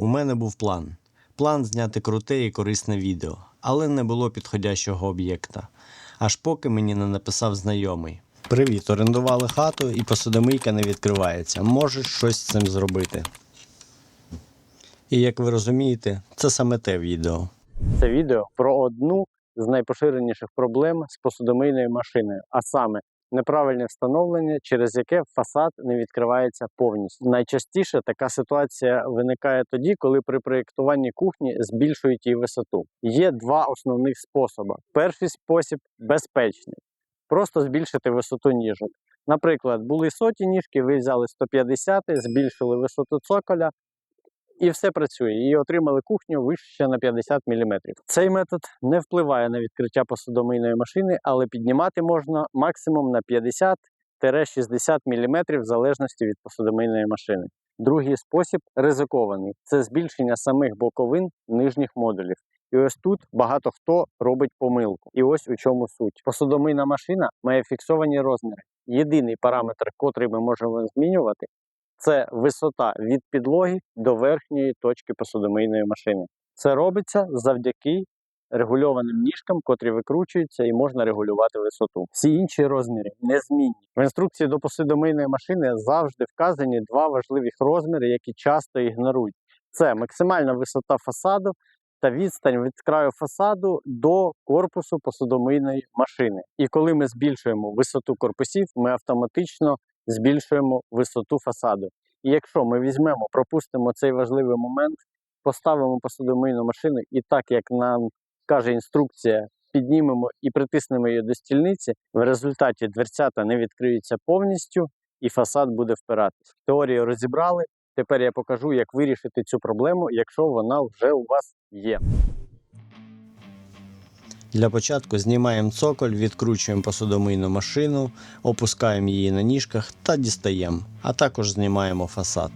У мене був план. План зняти круте і корисне відео, але не було підходящого об'єкта. Аж поки мені не написав знайомий. Привіт, орендували хату і посудомийка не відкривається. Можеш щось з цим зробити. І як ви розумієте, це саме те відео. Це відео про одну з найпоширеніших проблем з посудомийною машиною, а саме неправильне встановлення, через яке фасад не відкривається повністю. Найчастіше така ситуація виникає тоді, коли при проєктуванні кухні збільшують її висоту. Є два основних способи. Перший спосіб безпечний. Просто збільшити висоту ніжок. Наприклад, були соті ніжки, ви взяли 150, збільшили висоту цоколя, і все працює. І отримали кухню вище на 50 мм. Цей метод не впливає на відкриття посудомийної машини, але піднімати можна максимум на 50-60 мм в залежності від посудомийної машини. Другий спосіб ризикований це збільшення самих боковин нижніх модулів. І ось тут багато хто робить помилку. І ось у чому суть. Посудомийна машина має фіксовані розміри. Єдиний параметр, котрий ми можемо змінювати, це висота від підлоги до верхньої точки посудомийної машини. Це робиться завдяки регульованим ніжкам, котрі викручуються і можна регулювати висоту. Всі інші розміри незмінні. В інструкції до посудомийної машини завжди вказані два важливих розміри, які часто ігнорують. Це максимальна висота фасаду та відстань від краю фасаду до корпусу посудомийної машини. І коли ми збільшуємо висоту корпусів, ми автоматично збільшуємо висоту фасаду. І якщо ми візьмемо, пропустимо цей важливий момент, поставимо посудомийну машину, і так як нам каже інструкція, піднімемо і притиснемо її до стільниці, в результаті дверцята не відкриються повністю і фасад буде впиратись. Теорію розібрали. Тепер я покажу, як вирішити цю проблему, якщо вона вже у вас є. Для початку знімаємо цоколь, відкручуємо посудомийну машину, опускаємо її на ніжках та дістаємо, а також знімаємо фасад.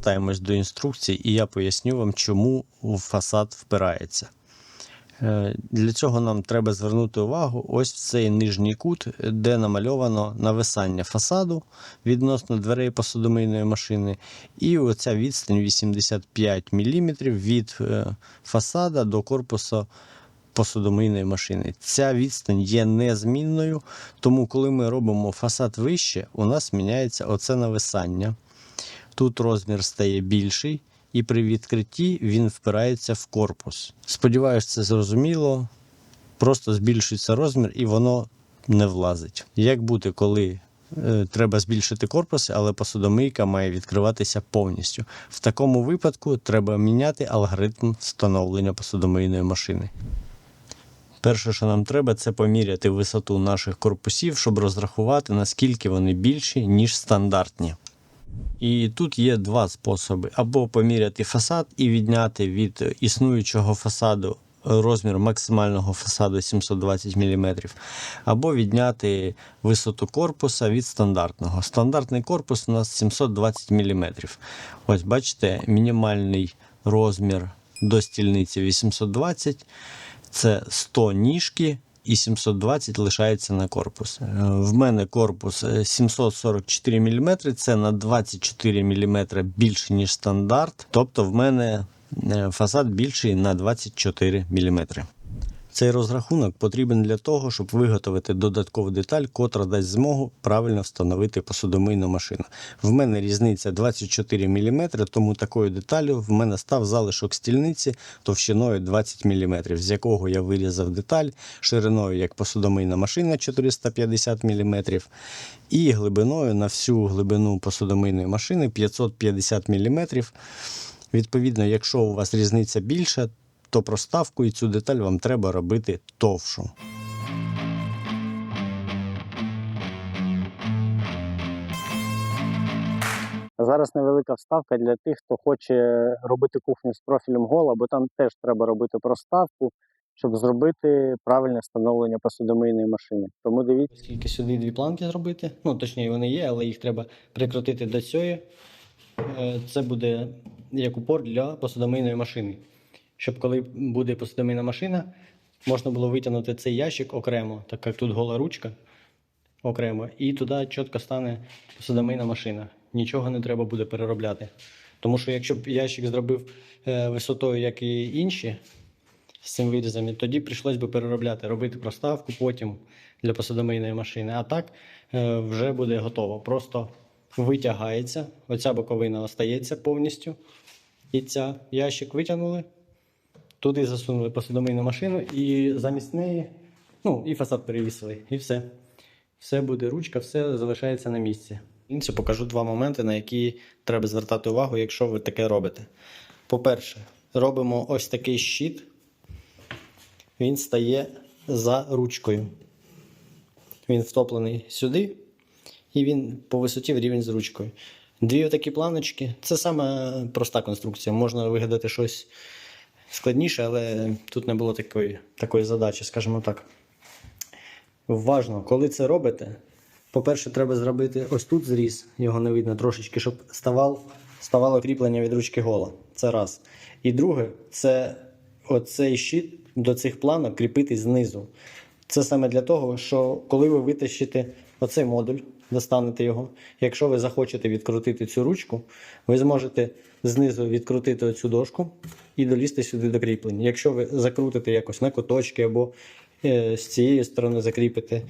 Повертаємось до інструкції, і я поясню вам, чому фасад впирається. Е, Для цього нам треба звернути увагу ось в цей нижній кут, де намальовано нависання фасаду відносно дверей посудомийної машини, і оця відстань 85 мм від е, фасада до корпусу посудомийної машини. Ця відстань є незмінною, тому коли ми робимо фасад вище, у нас міняється оце нависання. Тут розмір стає більший, і при відкритті він впирається в корпус. Сподіваюсь, це зрозуміло. Просто збільшується розмір і воно не влазить. Як бути, коли е, треба збільшити корпус, але посудомийка має відкриватися повністю? В такому випадку треба міняти алгоритм встановлення посудомийної машини. Перше, що нам треба, це поміряти висоту наших корпусів, щоб розрахувати, наскільки вони більші, ніж стандартні. І тут є два способи: або поміряти фасад і відняти від існуючого фасаду розмір максимального фасаду 720 мм, або відняти висоту корпуса від стандартного. Стандартний корпус у нас 720 мм. Ось бачите, мінімальний розмір до стільниці 820 це 100 ніжки і 720 лишається на корпус. Е, В мене корпус е, 744 мм, це на 24 мм більше, ніж стандарт. Тобто в мене е, фасад більший на 24 мм. Цей розрахунок потрібен для того, щоб виготовити додаткову деталь, котра дасть змогу правильно встановити посудомийну машину. В мене різниця 24 мм, тому такою деталю в мене став залишок стільниці товщиною 20 мм, з якого я вирізав деталь шириною як посудомийна машина 450 мм, і глибиною на всю глибину посудомийної машини 550 мм. Відповідно, якщо у вас різниця більша, то проставку і цю деталь вам треба робити товшу. Зараз невелика вставка для тих, хто хоче робити кухню з профілем гола, бо там теж треба робити проставку, щоб зробити правильне встановлення посудомийної машини. Тому дивіться. Оскільки сюди дві планки зробити, ну точніше вони є, але їх треба прикрутити до цієї. Е, Це буде як упор для посудомийної машини. Щоб коли буде посудомийна машина, можна було витягнути цей ящик окремо, так як тут гола ручка окремо, і туди чітко стане посудомийна машина. Нічого не треба буде переробляти. Тому що якщо б ящик зробив е, висотою, як і інші, з цим вирізами, тоді прийшлось би переробляти, робити проставку потім для посудомийної машини. А так е, вже буде готово. Просто витягається, оця боковина остається повністю. І ця ящик витягнули, туди засунули посудомийну машину і замість неї, ну, і фасад перевісили, і все. Все буде ручка, все залишається на місці. Інше покажу два моменти, на які треба звертати увагу, якщо ви таке робите. По-перше, робимо ось такий щит він стає за ручкою. Він втоплений сюди, і він по висоті в рівень з ручкою. Дві такі планочки це саме проста конструкція. Можна вигадати щось складніше, але тут не було такої, такої задачі, скажімо так. Важно, коли це робите, по-перше, треба зробити ось тут зріз, його не видно трошечки, щоб ставав, ставало кріплення від ручки гола. Це раз. І друге, це оцей щит до цих планок кріпити знизу. Це саме для того, що коли ви витащите оцей модуль, достанете його, якщо ви захочете відкрутити цю ручку, ви зможете знизу відкрутити оцю дошку і долізти сюди до кріплення. Якщо ви закрутите якось на куточки або е, з цієї сторони закріпите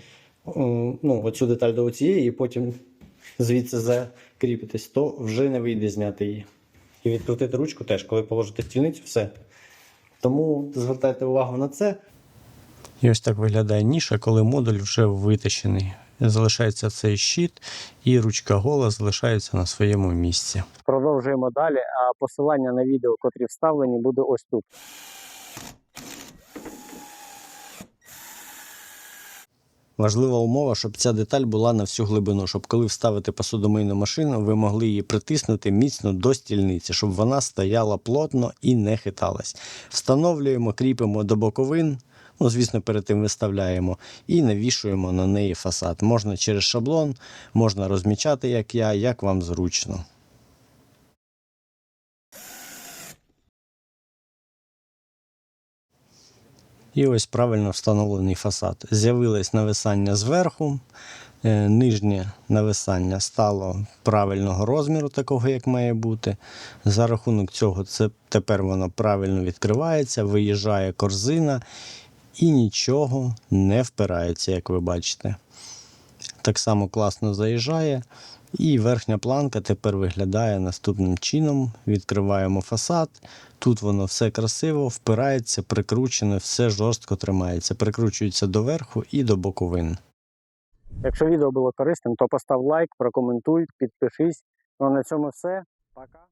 о, ну, оцю деталь до цієї, і потім звідси закріпитесь, то вже не вийде зняти її. І відкрутити ручку теж, коли положите стільницю, все. Тому звертайте увагу на це. І ось так виглядає ніша, коли модуль вже витащений. Залишається цей щит, і ручка гола залишається на своєму місці. Продовжуємо далі. А посилання на відео, котрі вставлені, буде ось тут. Важлива умова, щоб ця деталь була на всю глибину, щоб коли вставите посудомийну машину, ви могли її притиснути міцно до стільниці, щоб вона стояла плотно і не хиталась. Встановлюємо, кріпимо до боковин. Ну, звісно, перед тим виставляємо і навішуємо на неї фасад. Можна через шаблон, можна розмічати, як я, як вам зручно. І ось правильно встановлений фасад. З'явилось нависання зверху, е, нижнє нависання стало правильного розміру, такого як має бути. За рахунок цього це тепер воно правильно відкривається, виїжджає корзина і нічого не впирається, як ви бачите. Так само класно заїжджає. І верхня планка тепер виглядає наступним чином. Відкриваємо фасад. Тут воно все красиво, впирається, прикручене, все жорстко тримається, прикручується до верху і до боковин. Якщо відео було корисним, то постав лайк, прокоментуй, підпишись. Ну а на цьому все. Пока.